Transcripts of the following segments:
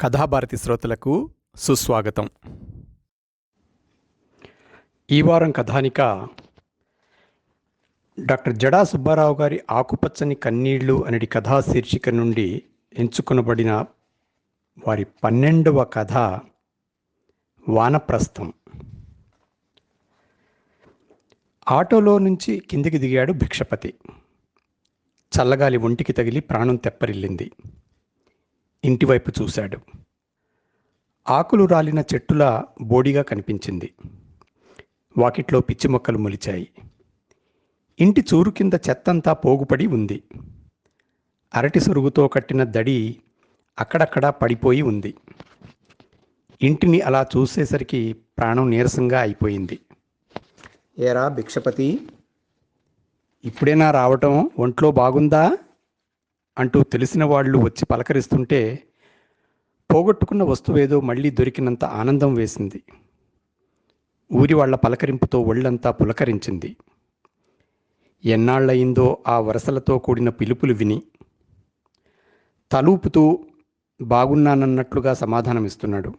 కథాభారతి శ్రోతలకు సుస్వాగతం. ఈ వారం కథానిక డాక్టర్ జడా సుబ్బారావు గారి ఆకుపచ్చని కన్నీళ్ళు అనేది కథా శీర్షిక నుండి ఎంచుకొనబడిన వారి పన్నెండవ కథ వానప్రస్థం. ఆటోలో నుంచి కిందికి దిగాడు భిక్షపతి. చల్లగాలి ఒంటికి తగిలి ప్రాణం తెప్పరిల్లింది. ఇంటివైపు చూశాడు. ఆకులు రాలిన చెట్టులా బోడిగా కనిపించింది. వాకిట్లో పిచ్చి మొక్కలు మొలిచాయి. ఇంటి చూరు కింద చెత్తంతా పోగుపడి ఉంది. అరటి సొరుగుతో కట్టిన దడి అక్కడక్కడా పడిపోయి ఉంది. ఇంటిని అలా చూసేసరికి ప్రాణం నీరసంగా అయిపోయింది. ఏరా భిక్షపతి ఇప్పుడేనా రావటం? ఒంట్లో బాగుందా? అంటూ తెలిసిన వాళ్ళు వచ్చి పలకరిస్తుంటే పోగొట్టుకున్న వస్తువేదో మళ్ళీ దొరికినంత ఆనందం వేసింది. ఊరి వాళ్ళ పలకరింపుతో ఒళ్ళంతా పులకరించింది. ఎన్నాళ్ళయిందో ఆ వరసలతో కూడిన పిలుపులు విని తలూపుతూ బాగున్నానన్నట్లుగా సమాధానమిస్తున్నాడు.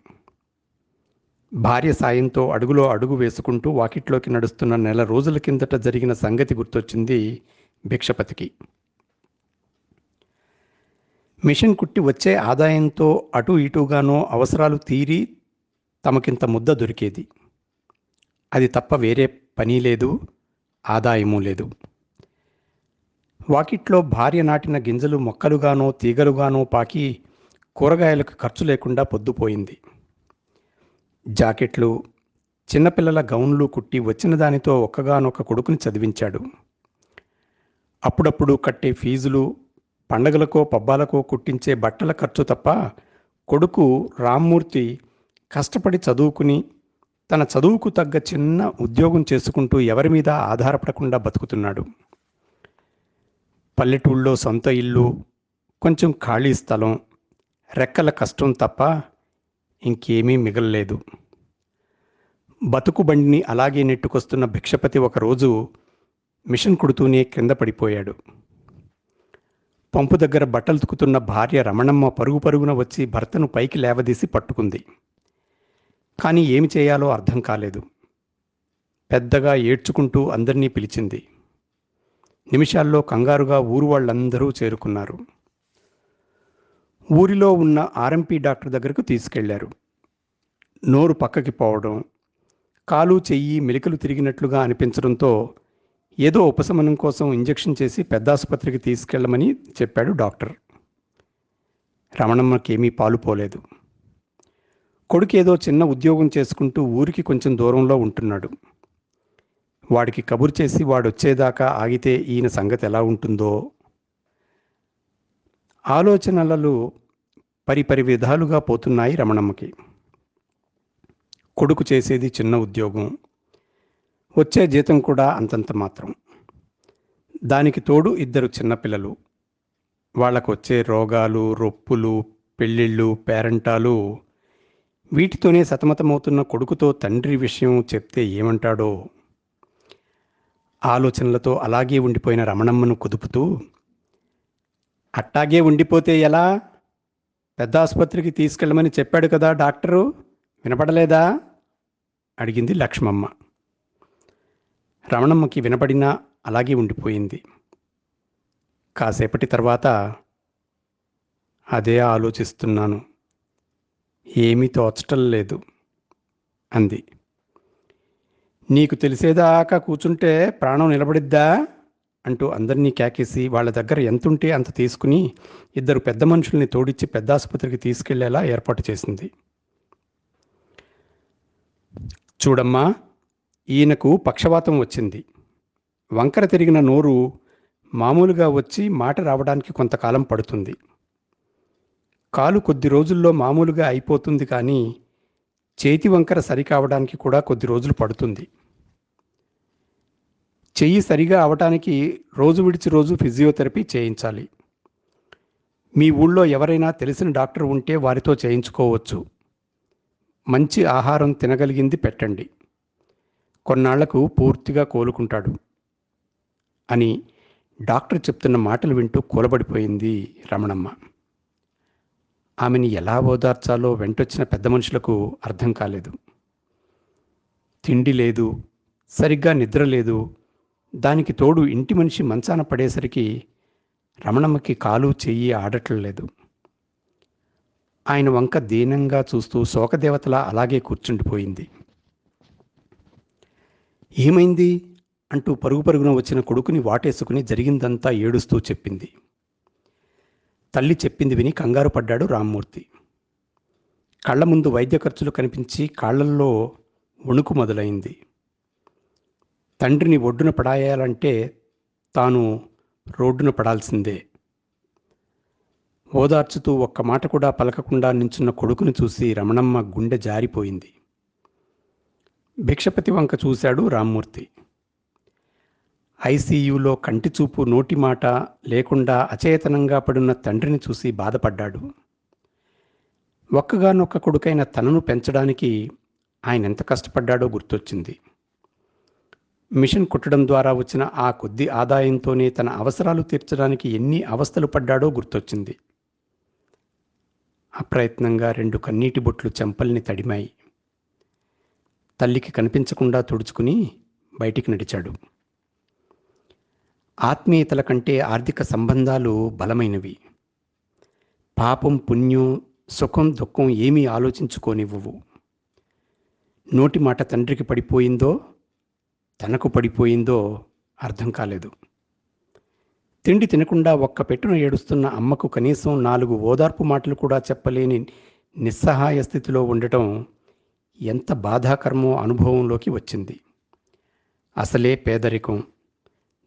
భార్య సాయంతో అడుగులో అడుగు వేసుకుంటూ వాకిట్లోకి నడుస్తున్న నెల రోజుల కిందట జరిగిన సంగతి గుర్తొచ్చింది భిక్షపతికి. మిషన్ కుట్టి వచ్చే ఆదాయంతో అటు ఇటుగానో అవసరాలు తీరి తమకింత ముద్ద దొరికేది. అది తప్ప వేరే పని లేదు ఆదాయము లేదు. వాకిట్లో భార్య నాటిన గింజలు మొక్కలుగానో తీగలుగానో పాకి కూరగాయలకు ఖర్చు లేకుండా పొద్దుపోయింది. జాకెట్లు చిన్నపిల్లల గౌన్లు కుట్టి వచ్చిన దానితో ఒక్కగానొక్క కొడుకుని చదివించాడు. అప్పుడప్పుడు కట్టే ఫీజులు పండగలకో పబ్బాలకో కుట్టించే బట్టల ఖర్చు తప్ప కొడుకు రామ్మూర్తి కష్టపడి చదువుకుని తన చదువుకు తగ్గ చిన్న ఉద్యోగం చేసుకుంటూ ఎవరి మీద ఆధారపడకుండా బతుకుతున్నాడు. పల్లెటూళ్ళలో సొంత ఇల్లు కొంచెం ఖాళీ స్థలం రెక్కల కష్టం తప్ప ఇంకేమీ మిగలలేదు. బతుకు బండిని అలాగే నెట్టుకొస్తున్న భిక్షపతి ఒకరోజు మిషన్ కుడుతూనే క్రింద పడిపోయాడు. పంపు దగ్గర బట్టలు తుకుతున్న భార్య రమణమ్మ పరుగు పరుగున వచ్చి భర్తను పైకి లేవదీసి పట్టుకుంది. కానీ ఏమి చేయాలో అర్థం కాలేదు. పెద్దగా ఏడ్చుకుంటూ అందరినీ పిలిచింది. నిమిషాల్లో కంగారుగా ఊరు వాళ్ళందరూ చేరుకున్నారు. ఊరిలో ఉన్న ఆర్ఎంపీ డాక్టర్ దగ్గరకు తీసుకెళ్ళారు. నోరు పక్కకి పోవడం కాలు చెయ్యి మెలికలు తిరిగినట్లుగా అనిపించడంతో ఏదో ఉపశమనం కోసం ఇంజెక్షన్ చేసి పెద్ద ఆసుపత్రికి తీసుకెళ్ళమని చెప్పాడు డాక్టర్. రమణమ్మకేమీ పాలు పోలేదు. కొడుకు ఏదో చిన్న ఉద్యోగం చేసుకుంటూ ఊరికి కొంచెం దూరంలో ఉంటున్నాడు. వాడికి కబురు చేసి వాడు వచ్చేదాకా ఆగితే ఈయన సంగతి ఎలా ఉంటుందో? ఆలోచనలలో పరిపరి విధాలుగా పోతున్నాయి రమణమ్మకి. కొడుకు చేసేది చిన్న ఉద్యోగం. వచ్చే జీతం కూడా అంతంత మాత్రం. దానికి తోడు ఇద్దరు చిన్నపిల్లలు. వాళ్ళకు వచ్చే రోగాలు రొప్పులు పెళ్ళిళ్ళు పేరంటాలు వీటితోనే సతమతమవుతున్న కొడుకుతో తండ్రి విషయం చెప్తే ఏమంటాడో? ఆలోచనలతో అలాగే ఉండిపోయిన రమణమ్మను కుదుపుతూ అట్టాగే ఉండిపోతే ఎలా? పెద్ద ఆసుపత్రికి తీసుకెళ్ళమని చెప్పాడు కదా డాక్టరు. వినపడలేదా? అడిగింది లక్ష్మమ్మ. రమణమ్మకి వినపడినా అలాగే ఉండిపోయింది. కాసేపటి తర్వాత అదే ఆలోచిస్తున్నాను. ఏమీ తోచటం లేదు అంది. నీకు తెలిసేదాకా కూర్చుంటే ప్రాణం నిలబడిద్దా? అంటూ అందరినీ కేకేసి వాళ్ళ దగ్గర ఎంతుంటే అంత తీసుకుని ఇద్దరు పెద్ద మనుషుల్ని తోడిచ్చి పెద్ద ఆసుపత్రికి తీసుకెళ్ళేలా ఏర్పాటు చేసింది. చూడమ్మా ఈయనకు పక్షవాతం వచ్చింది. వంకర తిరిగిన నోరు మామూలుగా వచ్చి మాట రావడానికి కొంతకాలం పడుతుంది. కాలు కొద్ది రోజుల్లో మామూలుగా అయిపోతుంది కానీ చేతి వంకర సరికావడానికి కూడా కొద్ది రోజులు పడుతుంది. చెయ్యి సరిగా అవటానికి రోజు విడిచి రోజు ఫిజియోథెరపీ చేయించాలి. మీ ఊళ్ళో ఎవరైనా తెలిసిన డాక్టర్ ఉంటే వారితో చేయించుకోవచ్చు. మంచి ఆహారం తినగలిగింది పెట్టండి. కొన్నాళ్ళకు పూర్తిగా కోలుకుంటాడు అని డాక్టర్ చెప్తున్న మాటలు వింటూ కూలబడిపోయింది రమణమ్మ. ఆమెని ఎలా ఓదార్చాలో వెంటొచ్చిన పెద్ద మనుషులకు అర్థం కాలేదు. తిండి లేదు సరిగ్గా నిద్ర లేదు దానికి తోడు ఇంటి మనిషి మంచాన పడేసరికి రమణమ్మకి కాలు చెయ్యి ఆడటం లేదు ఆయన వంక దీనంగా చూస్తూ శోకదేవతలా అలాగే కూర్చుండిపోయింది. ఏమైంది? అంటూ పరుగు పరుగున వచ్చిన కొడుకుని వాటేసుకుని జరిగిందంతా ఏడుస్తూ చెప్పింది. తల్లి చెప్పింది విని కంగారు పడ్డాడు రామ్మూర్తి. కళ్ళ ముందు వైద్య ఖర్చులు కనిపించి కాళ్ళల్లో వణుకు మొదలైంది. తండ్రిని ఒడ్డున పడాయాలంటే తాను రోడ్డున పడాల్సిందే. ఓదార్చుతూ ఒక్క మాట కూడా పలకకుండా నించున్న కొడుకును చూసి రమణమ్మ గుండె జారిపోయింది. భిక్షపతి వంక చూశాడు రామ్మూర్తి. ఐసీయూలో కంటి చూపు నోటి మాట లేకుండా అచేతనంగా పడున్న తండ్రిని చూసి బాధపడ్డాడు. ఒక్కగానొక్క కొడుకైన తనను పెంచడానికి ఆయన ఎంత కష్టపడ్డాడో గుర్తొచ్చింది. మిషన్ కుట్టడం ద్వారా వచ్చిన ఆ కొద్ది ఆదాయంతోనే తన అవసరాలు తీర్చడానికి ఎన్ని అవస్థలు పడ్డాడో గుర్తొచ్చింది. అప్రయత్నంగా రెండు కన్నీటి బొట్లు చెంపల్ని తడిమాయి. తల్లికి కనిపించకుండా తుడుచుకుని బయటికి నడిచాడు. ఆత్మీయతల కంటే ఆర్థిక సంబంధాలు బలమైనవి. పాపం పుణ్యం సుఖం దుఃఖం ఏమీ ఆలోచించుకోనివ్వవు. నోటి మాట తండ్రికి పడిపోయిందో తనకు పడిపోయిందో అర్థం కాలేదు. తిండి తినకుండా ఒక్క పెట్టున ఏడుస్తున్న అమ్మకు కనీసం నాలుగు ఓదార్పు మాటలు కూడా చెప్పలేని నిస్సహాయ స్థితిలో ఉండటం ఎంత బాధాకరమో అనుభవంలోకి వచ్చింది. అసలే పేదరికం.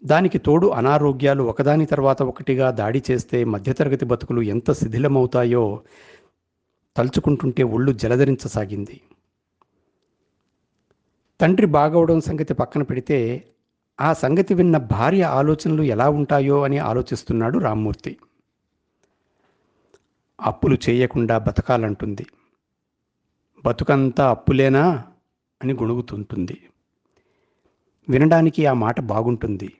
దానికి తోడు అనారోగ్యాలు ఒకదాని తర్వాత ఒకటిగా దాడి చేస్తే మధ్యతరగతి బతుకులు ఎంత శిథిలమవుతాయో తలుచుకుంటుంటే ఒళ్ళు జలధరించసాగింది. తండ్రి బాగవడం సంగతి పక్కన పెడితే ఆ సంగతి విన్న భార్య ఆలోచనలు ఎలా ఉంటాయో అని ఆలోచిస్తున్నాడు రామ్మూర్తి. అప్పులు చేయకుండా బతకాలంటుంది. బతుకంతా అప్పులేనా అని గొణుగుతుంటుంది. వినడానికి ఆ మాట బాగుంటుంది.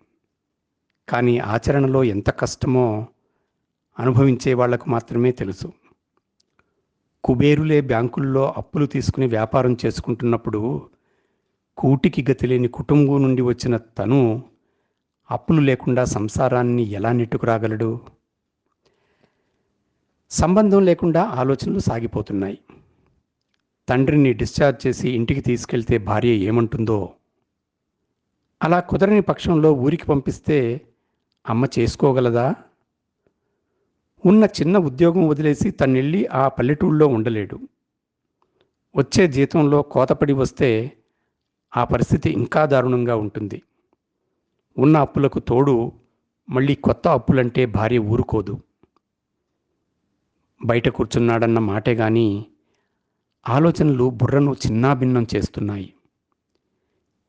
కానీ ఆచరణలో ఎంత కష్టమో అనుభవించే వాళ్ళకు మాత్రమే తెలుసు. కుబేరులే బ్యాంకుల్లో అప్పులు తీసుకుని వ్యాపారం చేసుకుంటున్నప్పుడు కూటికి గతిలేని కుటుంబం నుండి వచ్చిన తను అప్పులు లేకుండా సంసారాన్ని ఎలా నెట్టుకురాగలడు? సంబంధం లేకుండా ఆలోచనలు సాగిపోతున్నాయి. తండ్రిని డిశ్చార్జ్ చేసి ఇంటికి తీసుకెళ్తే భార్య ఏమంటుందో? అలా కుదరని పక్షంలో ఊరికి పంపిస్తే అమ్మ చేసుకోగలదా? ఉన్న చిన్న ఉద్యోగం వదిలేసి తన్నెళ్ళి ఆ పల్లెటూళ్ళలో ఉండలేడు. వచ్చే జీతంలో కోతపడి వస్తే ఆ పరిస్థితి ఇంకా దారుణంగా ఉంటుంది. ఉన్న అప్పులకు తోడు మళ్ళీ కొత్త అప్పులంటే భార్య ఊరుకోదు. బయట కూర్చున్నాడన్న మాటే కానీ ఆలోచనలు బుర్రను చిన్నాభిన్నం చేస్తున్నాయి.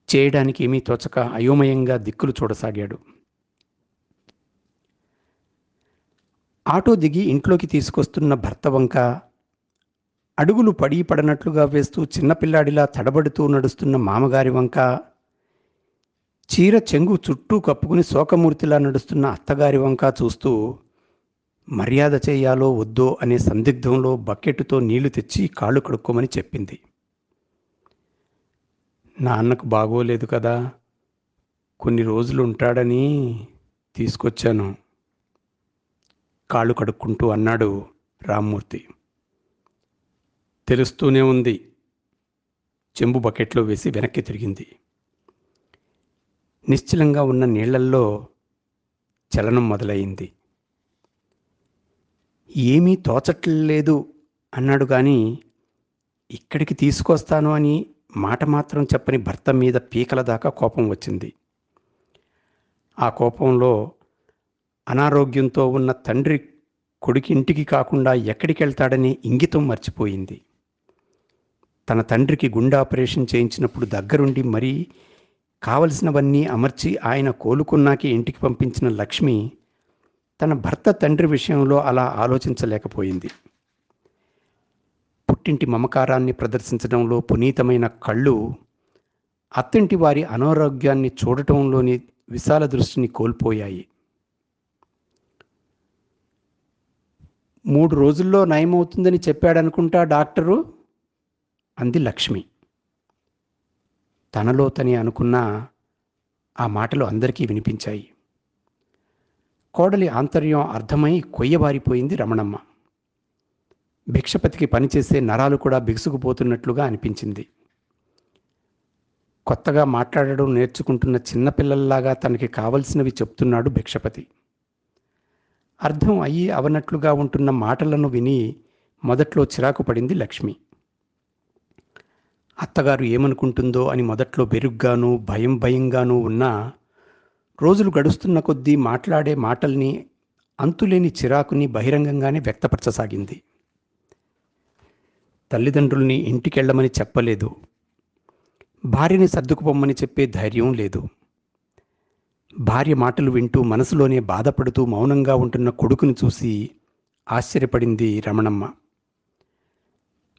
చేయడానికి ఏమీ తోచక అయోమయంగా దిక్కులు చూడసాగాడు. ఆటో దిగి ఇంట్లోకి తీసుకొస్తున్న భర్త వంక అడుగులు పడి పడనట్లుగా వేస్తూ చిన్నపిల్లాడిలా తడబడుతూ నడుస్తున్న మామగారి వంక చీర చెంగు చుట్టూ కప్పుకుని శోకమూర్తిలా నడుస్తున్న అత్తగారి వంక చూస్తూ మర్యాద చేయాలో వద్దో అనే సందిగ్ధంలో బకెట్టుతో నీళ్ళు తెచ్చి కాళ్ళు కడుక్కోమని చెప్పింది. నాన్నకు బాగోలేదు కదా. కొన్ని రోజులు ఉంటాడని తీసుకొచ్చాను. కాళ్ళు కడుక్కుంటూ అన్నాడు రామ్మూర్తి. తెలుస్తూనే ఉంది. చెంబు బకెట్లో వేసి వెనక్కి తిరిగింది. నిశ్చలంగా ఉన్న నీళ్ళల్లో చలనం మొదలైంది. ఏమీ తోచట్లేదు అన్నాడు కానీ ఇక్కడికి తీసుకొస్తాను అని మాట మాత్రం చెప్పని భర్త మీద పీకల దాకా కోపం వచ్చింది. ఆ కోపంలో అనారోగ్యంతో ఉన్న తండ్రి కొడుకు ఇంటికి కాకుండా ఎక్కడికి వెళ్తాడనే ఇంగితం మర్చిపోయింది. తన తండ్రికి గుండె ఆపరేషన్ చేయించినప్పుడు దగ్గరుండి మరీ కావలసినవన్నీ అమర్చి ఆయన కోలుకున్నాకి ఇంటికి పంపించిన లక్ష్మి తన భర్త తండ్రి విషయంలో అలా ఆలోచించలేకపోయింది. పుట్టింటి మమకారాన్ని ప్రదర్శించడంలో పునీతమైన కళ్ళు అత్తింటి వారి అనారోగ్యాన్ని చూడటంలోని విశాల దృష్టిని కోల్పోయాయి. మూడు రోజుల్లో నయమవుతుందని చెప్పాడనుకుంటా డాక్టరు? అంది లక్ష్మి. తనలో తని అనుకున్న ఆ మాటలు అందరికీ వినిపించాయి. కోడలి ఆంతర్యం అర్థమై కొయ్యబారిపోయింది రమణమ్మ. భిక్షపతికి పనిచేసే నరాలు కూడా బిగుసుకుపోతున్నట్లుగా అనిపించింది. కొత్తగా మాట్లాడడం నేర్చుకుంటున్న చిన్నపిల్లల్లాగా తనకి కావలసినవి చెప్తున్నాడు భిక్షపతి. అర్థం అయ్యి అవనట్లుగా ఉంటున్న మాటలను విని మొదట్లో చిరాకు పడింది లక్ష్మి. అత్తగారు ఏమనుకుంటుందో అని మొదట్లో బెరుగ్గాను భయం భయంగానూ ఉన్నా రోజులు గడుస్తున్న కొద్దీ మాట్లాడే మాటల్ని అంతులేని చిరాకుని బహిరంగంగానే వ్యక్తపరచసాగింది. తల్లిదండ్రుల్ని ఇంటికెళ్ళమని చెప్పలేదు. భార్యని సర్దుకుపోమ్మని చెప్పే ధైర్యం లేదు. భార్య మాటలు వింటూ మనసులోనే బాధపడుతూ మౌనంగా ఉంటున్న కొడుకుని చూసి ఆశ్చర్యపడింది రమణమ్మ.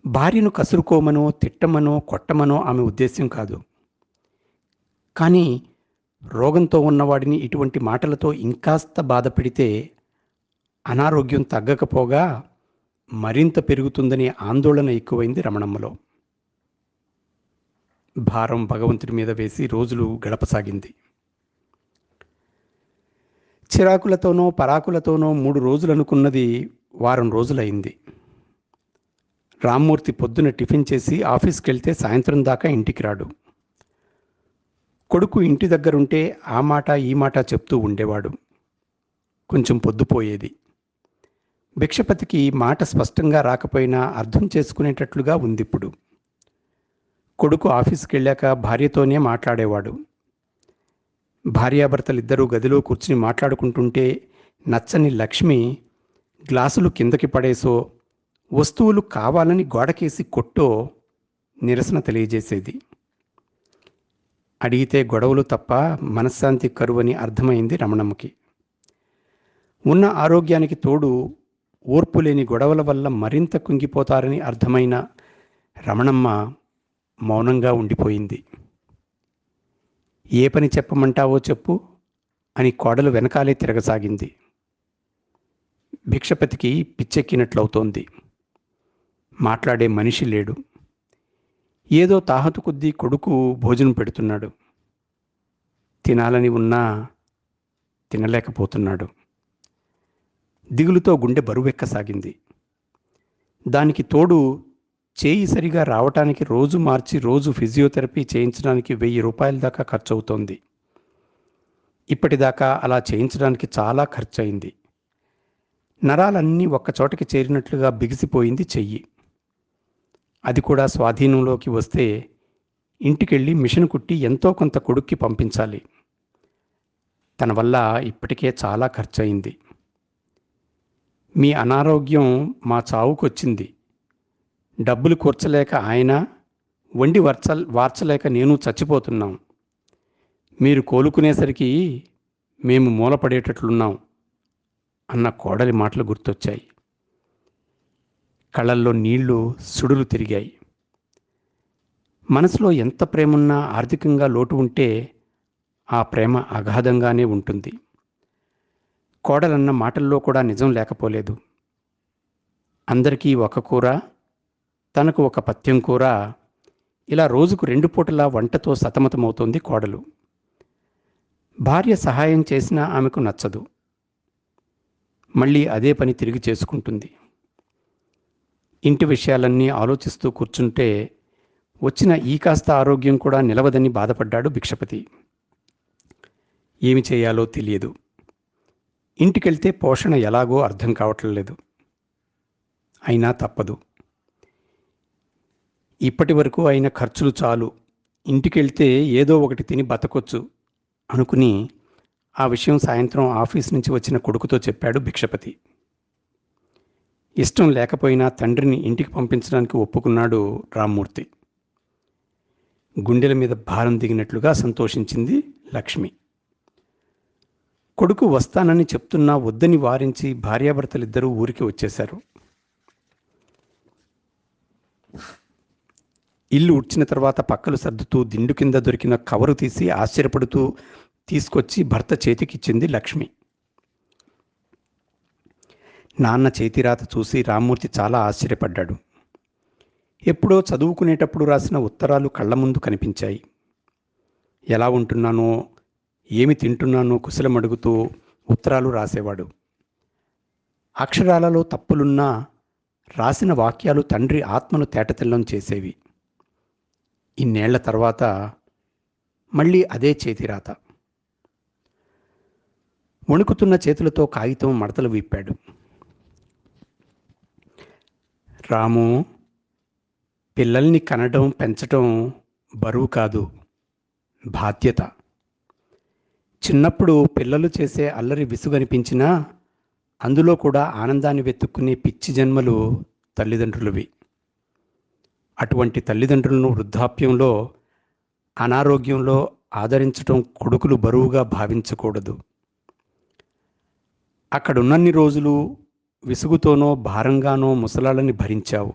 భార్యను కసురుకోమనో తిట్టమనో కొట్టమనో ఆమె ఉద్దేశ్యం కాదు. కానీ రోగంతో ఉన్నవాడిని ఇటువంటి మాటలతో ఇంకాస్త బాధ పెడితే అనారోగ్యం తగ్గకపోగా మరింత పెరుగుతుందనే ఆందోళన ఎక్కువైంది రమణమ్మలో. భారం భగవంతుడి మీద వేసి రోజులు గడపసాగింది. చిరాకులతోనో పరాకులతోనో మూడు రోజులు అనుకున్నది వారం రోజులైంది. రామ్మూర్తి పొద్దున టిఫిన్ చేసి ఆఫీస్కి వెళ్తే సాయంత్రం దాకా ఇంటికి రాడు. కొడుకు ఇంటి దగ్గరుంటే ఆ మాట ఈ మాట చెప్తూ ఉండేవాడు. కొంచెం పొద్దుపోయేది భిక్షపతికి మాట స్పష్టంగా రాకపోయినా అర్థం చేసుకునేటట్లుగా ఉంది ఇప్పుడు కొడుకు ఆఫీస్కి వెళ్ళాక భార్యతోనే మాట్లాడేవాడు. భార్యాభర్తలిద్దరూ గదిలో కూర్చుని మాట్లాడుకుంటుంటే నచ్చని లక్ష్మి గ్లాసులు కిందకి పడేసో వస్తువులు కావాలని గోడకేసి కొట్టో నిరసన తెలియజేసేది. అడిగితే గొడవలు తప్ప మనశ్శాంతి కరువని అర్థమైంది రమణమ్మకి. ఉన్న ఆరోగ్యానికి తోడు ఓర్పు లేని గొడవల వల్ల మరింత కుంగిపోతారని అర్థమైన రమణమ్మ మౌనంగా ఉండిపోయింది. ఏ పని చెప్పమంటావో చెప్పు అని కోడలు వెనకాలే తిరగసాగింది. భిక్షపతికి పిచ్చెక్కినట్లవుతోంది. మాట్లాడే మనిషి లేడు. ఏదో తాహతు కొద్దీ కొడుకు భోజనం పెడుతున్నాడు. తినాలని ఉన్నా తినలేకపోతున్నాడు. దిగులుతో గుండె బరువెక్కసాగింది. దానికి తోడు చేయి సరిగా రావటానికి రోజు మార్చి రోజు ఫిజియోథెరపీ చేయించడానికి వెయ్యి రూపాయల దాకా ఖర్చు అవుతోంది ఇప్పటిదాకా అలా చేయించడానికి చాలా ఖర్చయింది. నరాలన్నీ ఒక్కచోటకి చేరినట్లుగా బిగిసిపోయింది చెయ్యి. అది కూడా స్వాధీనంలోకి వస్తే ఇంటికెళ్ళి మిషన్ కుట్టి ఎంతో కొంత కొడుక్కి పంపించాలి. తన వల్ల ఇప్పటికే చాలా ఖర్చు అయింది మీ అనారోగ్యం మా చావుకొచ్చింది. డబ్బులు కూర్చలేక ఆయన వండి వర్చ వార్చలేక నేను చచ్చిపోతున్నాం. మీరు కోలుకునేసరికి మేము మూలపడేటట్లున్నాం అన్న కోడలి మాటలు గుర్తొచ్చాయి. కళ్ళల్లో నీళ్ళు సుడులు తిరిగాయి. మనసులో ఎంత ప్రేమున్నా ఆర్థికంగా లోటు ఉంటే ఆ ప్రేమ అగాధంగానే ఉంటుంది. కోడలన్న మాటల్లో కూడా నిజం లేకపోలేదు. అందరికీ ఒక కూర తనకు ఒక పథ్యం కూర ఇలా రోజుకు రెండు పూటలా వంటతో సతమతమవుతోంది కోడలు. భార్య సహాయం చేసినా ఆమెకు నచ్చదు. మళ్ళీ అదే పని తిరిగి చేసుకుంటుంది. ఇంటి విషయాలన్నీ ఆలోచిస్తూ కూర్చుంటే వచ్చిన ఈ కాస్త ఆరోగ్యం కూడా నిలవదని బాధపడ్డాడు భిక్షపతి. ఏమి చేయాలో తెలియదు. ఇంటికెళ్తే పోషణ ఎలాగో అర్థం కావట్లేదు అయినా తప్పదు. ఇప్పటి వరకు అయిన ఖర్చులు చాలు. ఇంటికెళ్తే ఏదో ఒకటి తిని బతకొచ్చు అనుకుని ఆ విషయం సాయంత్రం ఆఫీస్ నుంచి వచ్చిన కొడుకుతో చెప్పాడు భిక్షపతి. ఇష్టం లేకపోయినా తండ్రిని ఇంటికి పంపించడానికి ఒప్పుకున్నాడు రామ్మూర్తి. గుండెల మీద భారం దిగినట్లుగా సంతోషించింది లక్ష్మి. కొడుకు వస్తానని చెప్తున్నా వద్దని వారించి భార్యాభర్తలిద్దరూ ఊరికి వచ్చేశారు. ఇల్లు ఉడ్చిన తర్వాత పక్కలు సర్దుతూ దిండు కింద దొరికిన కవరు తీసి ఆశ్చర్యపడుతూ తీసుకొచ్చి భర్త చేతికిచ్చింది లక్ష్మి. నాన్న చేతిరాత చూసి రామ్మూర్తి చాలా ఆశ్చర్యపడ్డాడు. ఎప్పుడో చదువుకునేటప్పుడు రాసిన ఉత్తరాలు కళ్ళ ముందు కనిపించాయి. ఎలా ఉంటున్నానో ఏమి తింటున్నానో కుశలమడుగుతూ ఉత్తరాలు రాసేవాడు. అక్షరాలలో తప్పులున్నా రాసిన వాక్యాలు తండ్రి ఆత్మను తేటతెల్లం చేసేవి. ఇన్నేళ్ళ తర్వాత మళ్ళీ అదే చేతిరాత. వణుకుతున్న చేతులతో కాగితం మడతలు విప్పాడు. రాము పిల్లల్ని కనడం పెంచడం బరువు కాదు బాధ్యత. చిన్నప్పుడు పిల్లలు చేసే అల్లరి విసుగనిపించినా అందులో కూడా ఆనందాన్ని వెతుక్కునే పిచ్చి జన్మలు తల్లిదండ్రులవి. అటువంటి తల్లిదండ్రులను వృద్ధాప్యంలో అనారోగ్యంలో ఆదరించటం కొడుకులు బరువుగా భావించకూడదు. అక్కడున్నన్ని రోజులు విసుగుతోనో భారంగానో ముసలాళ్ళని భరించావు.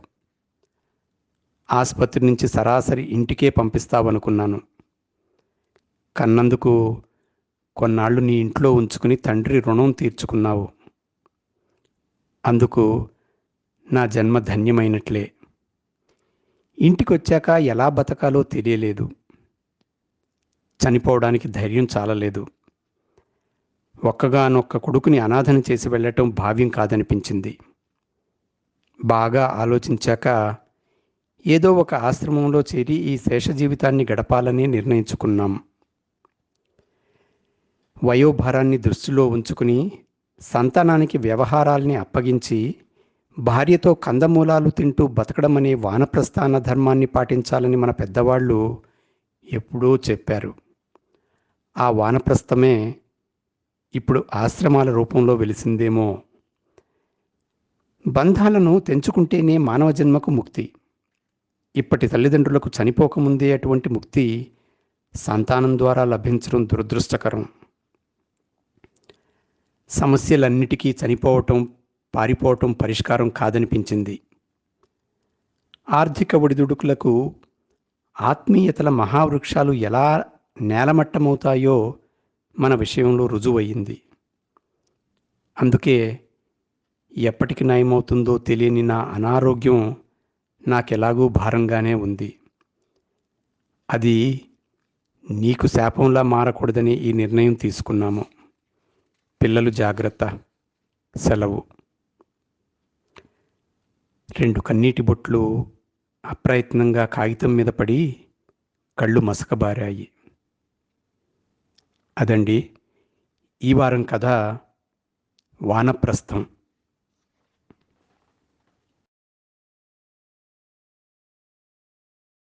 ఆసుపత్రి నుంచి సరాసరి ఇంటికే పంపిస్తావనుకున్నాను. కన్నందుకు కొన్నాళ్ళు నీ ఇంట్లో ఉంచుకుని తండ్రి రుణం తీర్చుకున్నావు. అందుకు నా జన్మ ధన్యమైనట్లే. ఇంటికొచ్చాక ఎలా బతకాలో తెలియలేదు. చనిపోవడానికి ధైర్యం చాలలేదు. ఒక్కగానొక్క కొడుకుని అనాథన చేసి వెళ్ళటం భావ్యం కాదనిపించింది. బాగా ఆలోచించాక ఏదో ఒక ఆశ్రమంలో చేరి ఈ శేష జీవితాన్ని గడపాలని నిర్ణయించుకున్నాం. వయోభారాన్ని దృష్టిలో ఉంచుకుని సంతానానికి వ్యవహారాల్ని అప్పగించి భార్యతో కందమూలాలు తింటూ బతకడం అనే వానప్రస్థాన ధర్మాన్ని పాటించాలని మన పెద్దవాళ్ళు ఎప్పుడూ చెప్పారు. ఆ వానప్రస్థమే ఇప్పుడు ఆశ్రమాల రూపంలో వెలిసిందేమో. బంధాలను తెంచుకుంటేనే మానవ జన్మకు ముక్తి. ఇప్పటి తల్లిదండ్రులకు చనిపోకముందే అటువంటి ముక్తి సంతానం ద్వారా లభించడం దురదృష్టకరం. సమస్యలన్నిటికీ చనిపోవటం పారిపోవటం పరిష్కారం కాదనిపించింది. ఆర్థిక ఒడిదుడుకులకు ఆత్మీయతల మహావృక్షాలు ఎలా నేలమట్టమవుతాయో మన విషయంలో రుజువయ్యింది. అందుకే ఎప్పటికి నయమవుతుందో తెలియని నా అనారోగ్యం నాకెలాగూ భారంగానే ఉంది. అది నీకు శాపంలా మారకూడదని ఈ నిర్ణయం తీసుకున్నాము. పిల్లలు జాగ్రత్త. సెలవు. రెండు కన్నీటి బొట్లు అప్రయత్నంగా కాగితం మీద పడి కళ్ళు మసకబారాయి. అదండి ఈ వారం కథ వానప్రస్థం.